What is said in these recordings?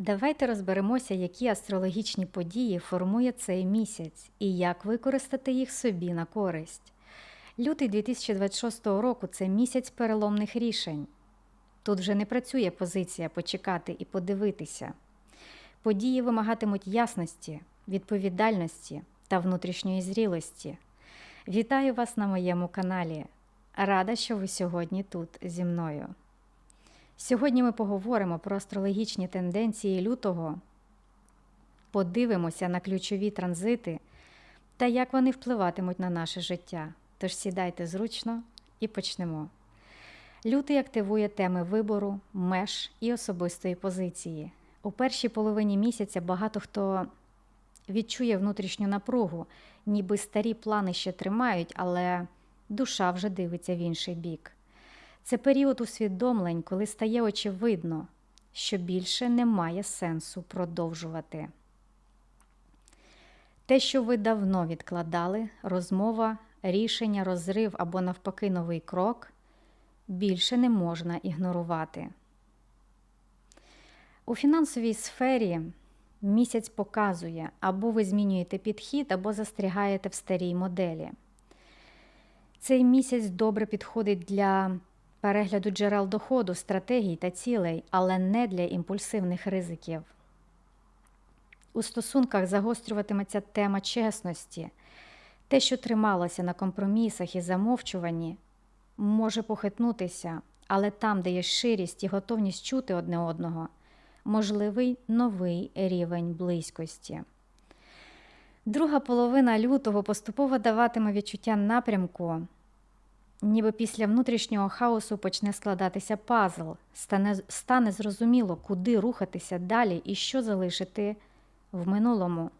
Давайте розберемося, які астрологічні події формує цей місяць і як використати їх собі на користь. Лютий 2026 року це місяць переломних рішень. Тут вже не працює позиція почекати і подивитися. Події вимагатимуть ясності, відповідальності та внутрішньої зрілості. Вітаю вас на моєму каналі. Рада, що ви сьогодні тут зі мною. Сьогодні ми поговоримо про астрологічні тенденції лютого, подивимося на ключові транзити та як вони впливатимуть на наше життя. Тож сідайте зручно і почнемо. Лютий активує теми вибору, меж і особистої позиції. У першій половині місяця багато хто відчує внутрішню напругу, ніби старі плани ще тримають, але душа вже дивиться в інший бік. Це період усвідомлень, коли стає очевидно, що більше немає сенсу продовжувати. Те, що ви давно відкладали, розмова, рішення, розрив або навпаки новий крок, більше не можна ігнорувати. У фінансовій сфері місяць показує, або ви змінюєте підхід, або застрягаєте в старій моделі. Цей місяць добре підходить для перегляду джерел доходу, стратегій та цілей, але не для імпульсивних ризиків. У стосунках загострюватиметься тема чесності. Те, що трималося на компромісах і замовчуванні, може похитнутися, але там, де є ширість і готовність чути одне одного, можливий новий рівень близькості. Друга половина лютого поступово даватиме відчуття напрямку, ніби після внутрішнього хаосу почне складатися пазл, стане, стане зрозуміло, куди рухатися далі і що залишити в минулому.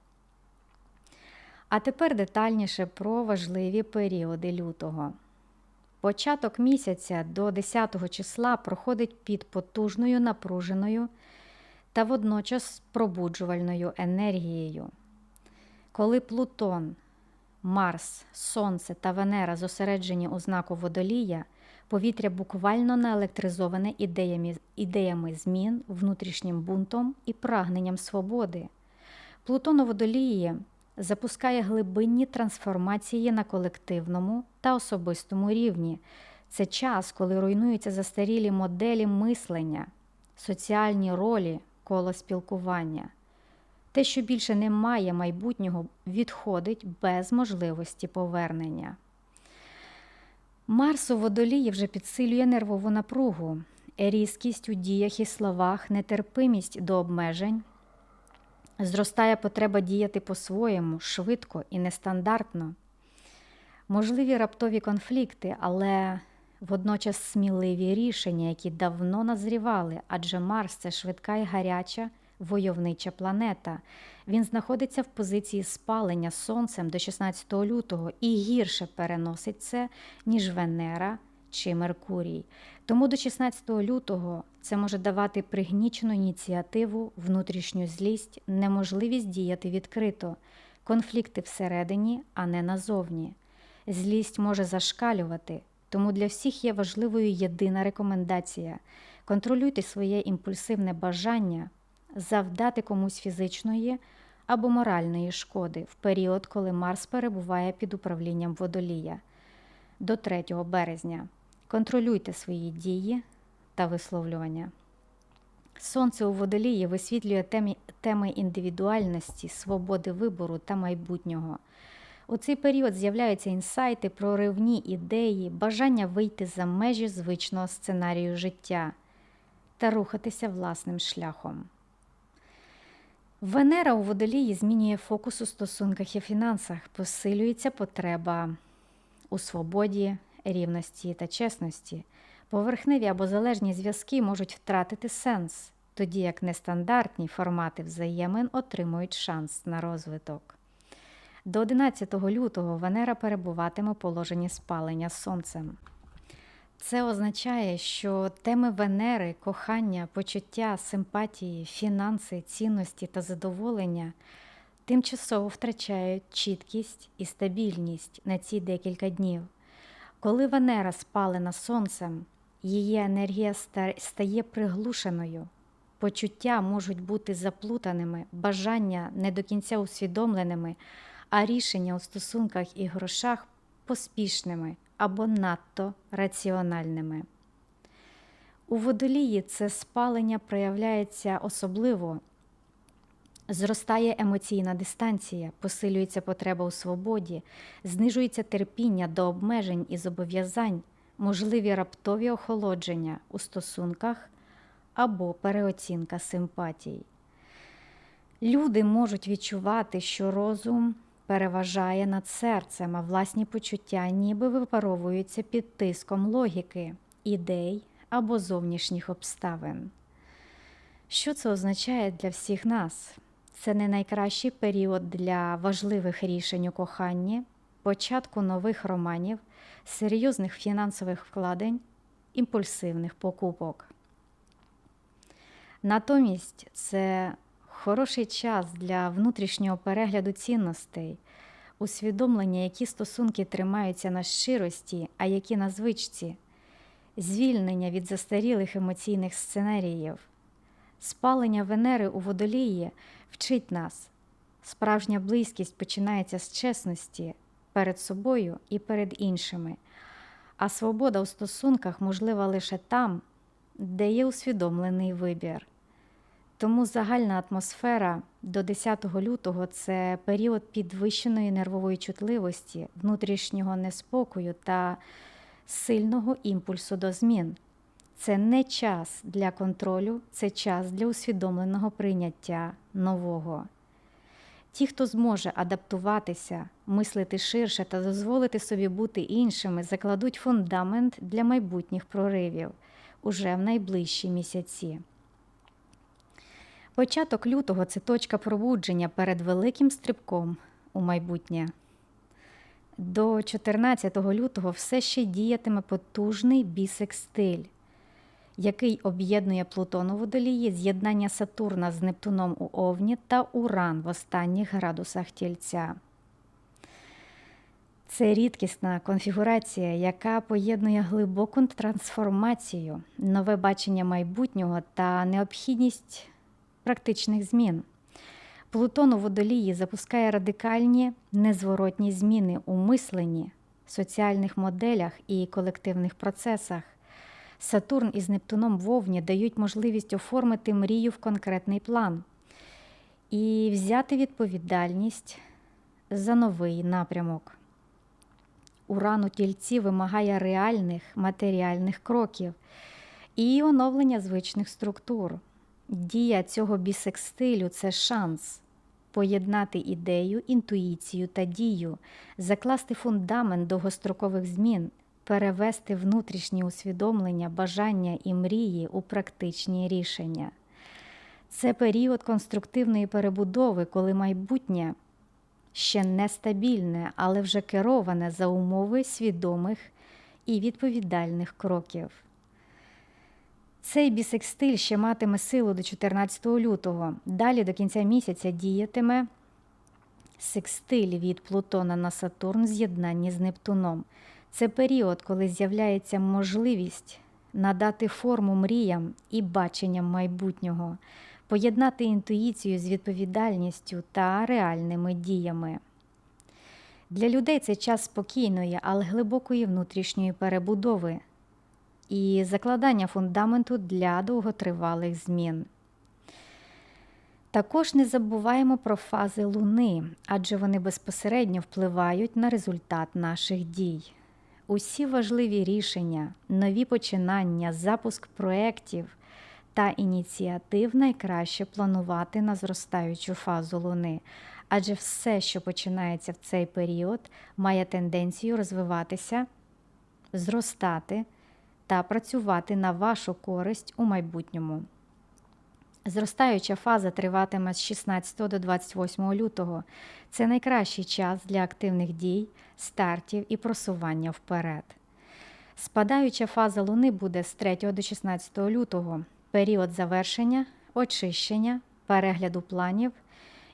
А тепер детальніше про важливі періоди лютого. Початок місяця до 10 числа проходить під потужною напруженою та водночас пробуджувальною енергією. Коли Плутон, Марс, Сонце та Венера зосереджені у знаку водолія, повітря буквально наелектризоване ідеями, ідеями змін, внутрішнім бунтом і прагненням свободи. Плутон у водолії запускає глибинні трансформації на колективному та особистому рівні. Це час, коли руйнуються застарілі моделі мислення, соціальні ролі, коло спілкування. Те, що більше немає майбутнього, відходить без можливості повернення. Марс у водолії вже підсилює нервову напругу, різкість у діях і словах, нетерпимість до обмежень. Зростає потреба діяти по-своєму, швидко і нестандартно. Можливі раптові конфлікти, але водночас сміливі рішення, які давно назрівали, адже Марс це швидка і гаряча войовнича планета. Він знаходиться в позиції спалення сонцем до 16 лютого і гірше переносить це, ніж Венера чи Меркурій. Тому до 16 лютого це може давати пригнічену ініціативу, внутрішню злість, неможливість діяти відкрито, конфлікти всередині, а не назовні. Злість може зашкалювати, тому для всіх є важливою єдина рекомендація: контролюйте своє імпульсивне бажання завдати комусь фізичної або моральної шкоди в період, коли Марс перебуває під управлінням водолія до 3 березня. Контролюйте свої дії та висловлювання. Сонце у водолії висвітлює темі, теми індивідуальності, свободи вибору та майбутнього. У цей період з'являються інсайти, проривні ідеї, бажання вийти за межі звичного сценарію життя та рухатися власним шляхом. Венера у водолії змінює фокус у стосунках і фінансах, посилюється потреба у свободі, рівності та чесності. Поверхневі або залежні зв'язки можуть втратити сенс, тоді як нестандартні формати взаємин отримують шанс на розвиток. До 11 лютого Венера перебуватиме у положенні спалення сонцем. Це означає, що теми Венери, кохання, почуття, симпатії, фінанси, цінності та задоволення тимчасово втрачають чіткість і стабільність на ці декілька днів. Коли Венера спалена сонцем, її енергія стає приглушеною, Почуття можуть бути заплутаними, бажання не до кінця усвідомленими, а рішення у стосунках і грошах поспішними або надто раціональними. У водолії це спалення проявляється особливо. Зростає емоційна дистанція, посилюється потреба у свободі, знижується терпіння до обмежень і зобов'язань, можливі раптові охолодження у стосунках або переоцінка симпатій. Люди можуть відчувати, що розум переважає над серцем, а власні почуття ніби випаровуються під тиском логіки, ідей або зовнішніх обставин. Що це означає для всіх нас? Це не найкращий період для важливих рішень у коханні, початку нових романів, серйозних фінансових вкладень, імпульсивних покупок. Натомість це хороший час для внутрішнього перегляду цінностей, усвідомлення, які стосунки тримаються на щирості, а які на звичці, звільнення від застарілих емоційних сценаріїв. Спалення Венери у водолії вчить нас. Справжня близькість починається з чесності перед собою і перед іншими, а свобода у стосунках можлива лише там, де є усвідомлений вибір. Тому загальна атмосфера до 10 лютого це період підвищеної нервової чутливості, внутрішнього неспокою та сильного імпульсу до змін. Це не час для контролю, це час для усвідомленого прийняття нового. Ті, хто зможе адаптуватися, мислити ширше та дозволити собі бути іншими, закладуть фундамент для майбутніх проривів уже в найближчі місяці. Початок лютого це точка пробудження перед великим стрибком у майбутнє. До 14 лютого все ще діятиме потужний бісекстиль, який об'єднує Плутон у водолії, з'єднання Сатурна з Нептуном у Овні та Уран в останніх градусах тільця. Це рідкісна конфігурація, яка поєднує глибоку трансформацію, нове бачення майбутнього та необхідність практичних змін. Плутон у водолії запускає радикальні незворотні зміни у мисленні, соціальних моделях і колективних процесах. Сатурн із Нептуном в Овні дають можливість оформити мрію в конкретний план і взяти відповідальність за новий напрямок. Уран у тільці вимагає реальних матеріальних кроків і оновлення звичних структур. Дія цього бісекстилю це шанс поєднати ідею, інтуїцію та дію, закласти фундамент довгострокових змін, перевести внутрішні усвідомлення, бажання і мрії у практичні рішення. Це період конструктивної перебудови, коли майбутнє ще нестабільне, але вже кероване за умови свідомих і відповідальних кроків. Цей бісекстиль ще матиме силу до 14 лютого. Далі до кінця місяця діятиме секстиль від Плутона на Сатурн в з'єднанні з Нептуном. Це період, коли з'являється можливість надати форму мріям і баченням майбутнього, поєднати інтуїцію з відповідальністю та реальними діями. Для людей це час спокійної, але глибокої внутрішньої перебудови і закладання фундаменту для довготривалих змін. Також не забуваємо про фази Луни, адже вони безпосередньо впливають на результат наших дій. Усі важливі рішення, нові починання, запуск проєктів та ініціатив найкраще планувати на зростаючу фазу Луни, адже все, що починається в цей період, має тенденцію розвиватися, зростати та працювати на вашу користь у майбутньому. Зростаюча фаза триватиме з 16 до 28 лютого. Це найкращий час для активних дій, стартів і просування вперед. Спадаюча фаза Луни буде з 3 до 16 лютого, період завершення, очищення, перегляду планів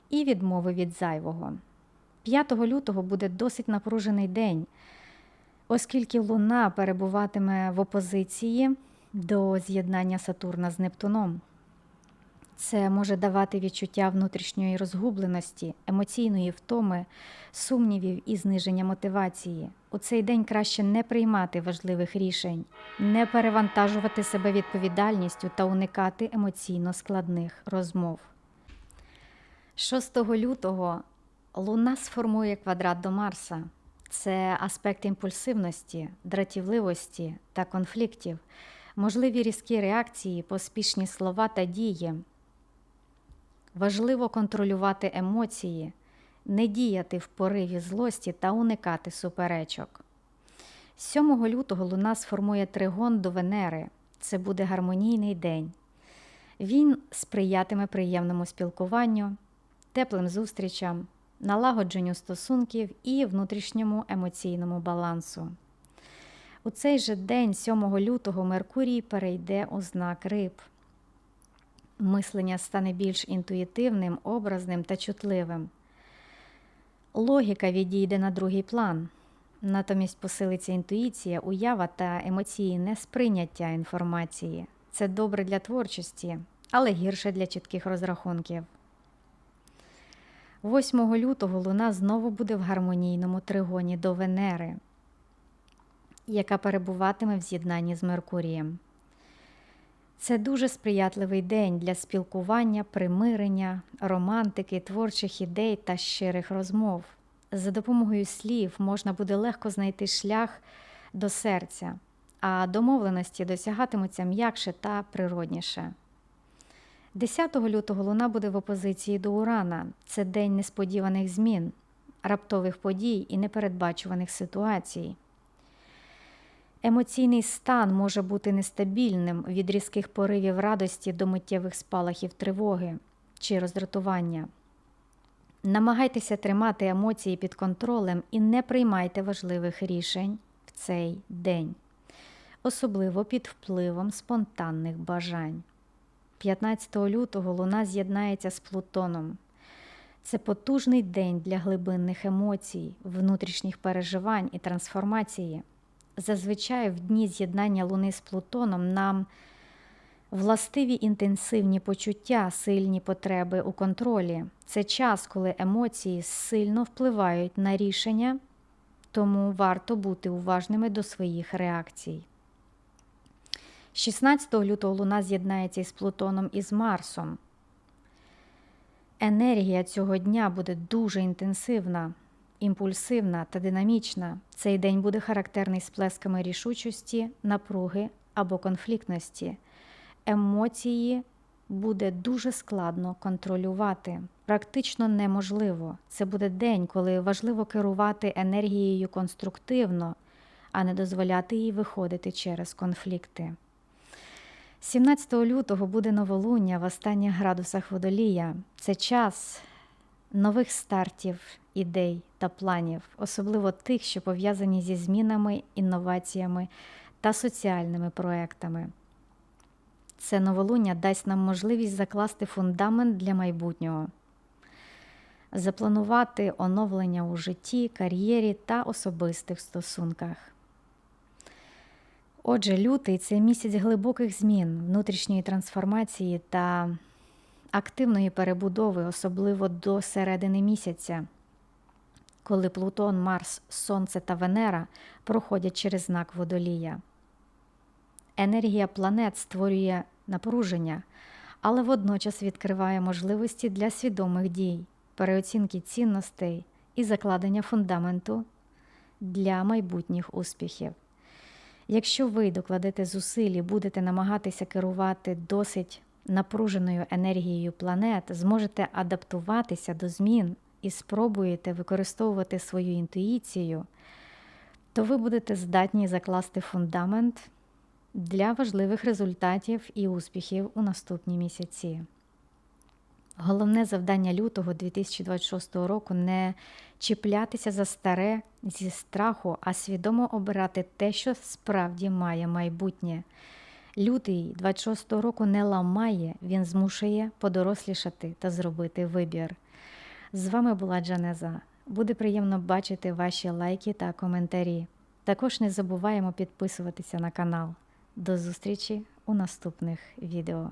і відмови від зайвого. 5 лютого буде досить напружений день, оскільки Луна перебуватиме в опозиції до з'єднання Сатурна з Нептуном. Це може давати відчуття внутрішньої розгубленості, емоційної втоми, сумнівів і зниження мотивації. У цей день краще не приймати важливих рішень, не перевантажувати себе відповідальністю та уникати емоційно складних розмов. 6 лютого Луна сформує квадрат до Марса. Це аспект імпульсивності, дратівливості та конфліктів, можливі різкі реакції, поспішні слова та дії. Важливо контролювати емоції, не діяти в пориві злості та уникати суперечок. 7 лютого Луна сформує тригон до Венери. Це буде гармонійний день. Він сприятиме приємному спілкуванню, теплим зустрічам, налагодженню стосунків і внутрішньому емоційному балансу. У цей же день, 7 лютого, Меркурій перейде у знак риб. Мислення стане більш інтуїтивним, образним та чутливим. Логіка відійде на другий план. Натомість посилиться інтуїція, уява та емоційне сприйняття інформації. Це добре для творчості, але гірше для чітких розрахунків. 8 лютого Луна знову буде в гармонійному тригоні до Венери, яка перебуватиме в з'єднанні з Меркурієм. Це дуже сприятливий день для спілкування, примирення, романтики, творчих ідей та щирих розмов. За допомогою слів можна буде легко знайти шлях до серця, а домовленості досягатимуться м'якше та природніше. 10 лютого Луна буде в опозиції до Урана. Це день несподіваних змін, раптових подій і непередбачуваних ситуацій. Емоційний стан може бути нестабільним від різких поривів радості до миттєвих спалахів тривоги чи роздратування. Намагайтеся тримати емоції під контролем і не приймайте важливих рішень в цей день, особливо під впливом спонтанних бажань. 15 лютого Луна з'єднається з Плутоном. Це потужний день для глибинних емоцій, внутрішніх переживань і трансформації. Зазвичай в дні з'єднання Луни з Плутоном нам властиві інтенсивні почуття, сильні потреби у контролі. Це час, коли емоції сильно впливають на рішення, тому варто бути уважними до своїх реакцій. 16 лютого Луна з'єднається із Плутоном і з Марсом. Енергія цього дня буде дуже інтенсивна, імпульсивна та динамічна. Цей день буде характерний сплесками рішучості, напруги або конфліктності. Емоції буде дуже складно контролювати, практично неможливо. Це буде день, коли важливо керувати енергією конструктивно, а не дозволяти їй виходити через конфлікти. 17 лютого буде новолуння в останніх градусах водолія. Це час нових стартів, ідей та планів, особливо тих, що пов'язані зі змінами, інноваціями та соціальними проектами. Це новолуння дасть нам можливість закласти фундамент для майбутнього, запланувати оновлення у житті, кар'єрі та особистих стосунках. Отже, лютий це місяць глибоких змін, внутрішньої трансформації та активної перебудови, особливо до середини місяця, коли Плутон, Марс, Сонце та Венера проходять через знак водолія. Енергія планет створює напруження, але водночас відкриває можливості для свідомих дій, переоцінки цінностей і закладення фундаменту для майбутніх успіхів. Якщо ви докладете зусиль і будете намагатися керувати досить напруженою енергією планет, зможете адаптуватися до змін і спробуєте використовувати свою інтуїцію, то ви будете здатні закласти фундамент для важливих результатів і успіхів у наступні місяці. Головне завдання лютого 2026 року не чіплятися за старе зі страху, а свідомо обирати те, що справді має майбутнє. Лютий 26 року не ламає, він змушує подорослішати та зробити вибір. З вами була Джанеза. Буде приємно бачити ваші лайки та коментарі. Також не забуваємо підписуватися на канал. До зустрічі у наступних відео.